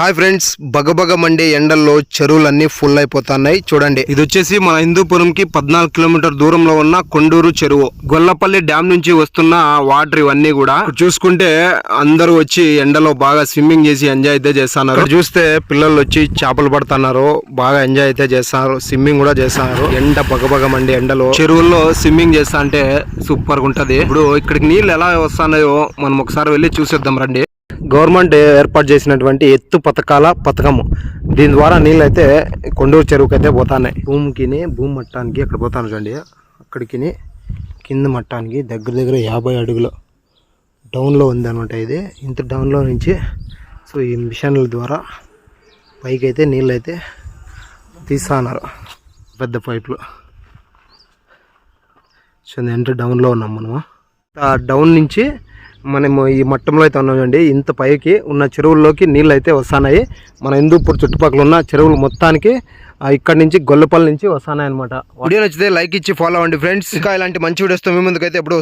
Hi friends బగబగ Monday ఎండల్లో చెరువులన్నీ full అయిపోతున్నాయి చూడండి. ఇది వచ్చేసి మన హిందూపురం కి పద్నాలుగు కిలోమీటర్ దూరంలో ఉన్న కొండూరు చెరువు. గొల్లపల్లి డ్యామ్ నుంచి వస్తున్న వాటర్ ఇవన్నీ కూడా చూసుకుంటే అందరూ వచ్చి ఎండలో బాగా స్విమ్మింగ్ చేసి ఎంజాయ్ అయితే చేస్తున్నారు. చూస్తే పిల్లలు వచ్చి చేపలు పడుతున్నారు. బాగా ఎంజాయ్ అయితే చేస్తున్నారు. స్విమ్మింగ్ కూడా చేస్తున్నారు. ఎండ బగబగ మండే ఎండలో చెరువుల్లో స్విమ్మింగ్ చేస్తా అంటే సూపర్గా ఉంటది ఇప్పుడు ఇక్కడికి నీళ్ళు ఎలా వస్తున్నాయో మనం ఒకసారి వెళ్ళి చూసేద్దాం రండి. గవర్నమెంట్ ఏర్పాటు చేసినటువంటి ఎత్తు పథకాల పథకము. దీని ద్వారా నీళ్ళు అయితే కొండూరు చెరువుకి అయితే పోతున్నాయి. భూమికిని భూమి మట్టానికి అక్కడ పోతాను చూడండి. అక్కడికి కింద మట్టానికి దగ్గర దగ్గర యాభై అడుగులు డౌన్లో ఉంది అనమాట ఇది. ఇంత డౌన్లో నుంచి సో ఈ మిషన్ల ద్వారా పైకి అయితే నీళ్ళు అయితే తీస్తున్నారు పెద్ద పైపులు. సో ఎంత డౌన్లో ఉన్నాం మనము. ఆ డౌన్ నుంచి మనము ఈ మట్టంలో అయితే ఉన్నామండి. ఇంత పైకి ఉన్న చెరువుల్లోకి నీళ్ళు అయితే వస్తున్నాయి మన హిందూపూర్ చుట్టుపక్కల ఉన్న చెరువులు మొత్తానికి ఆ, ఇక్కడ నుంచి గొల్లపల్లి నుంచి వస్తున్నాయి అనమాట వీడియో నచ్చితే లైక్ ఇచ్చి ఫాలో అవ్వండి ఫ్రెండ్స్ ఇంకా ఇలాంటి మంచి వీడియోస్తో మీ ముందుకైతే ఎప్పుడు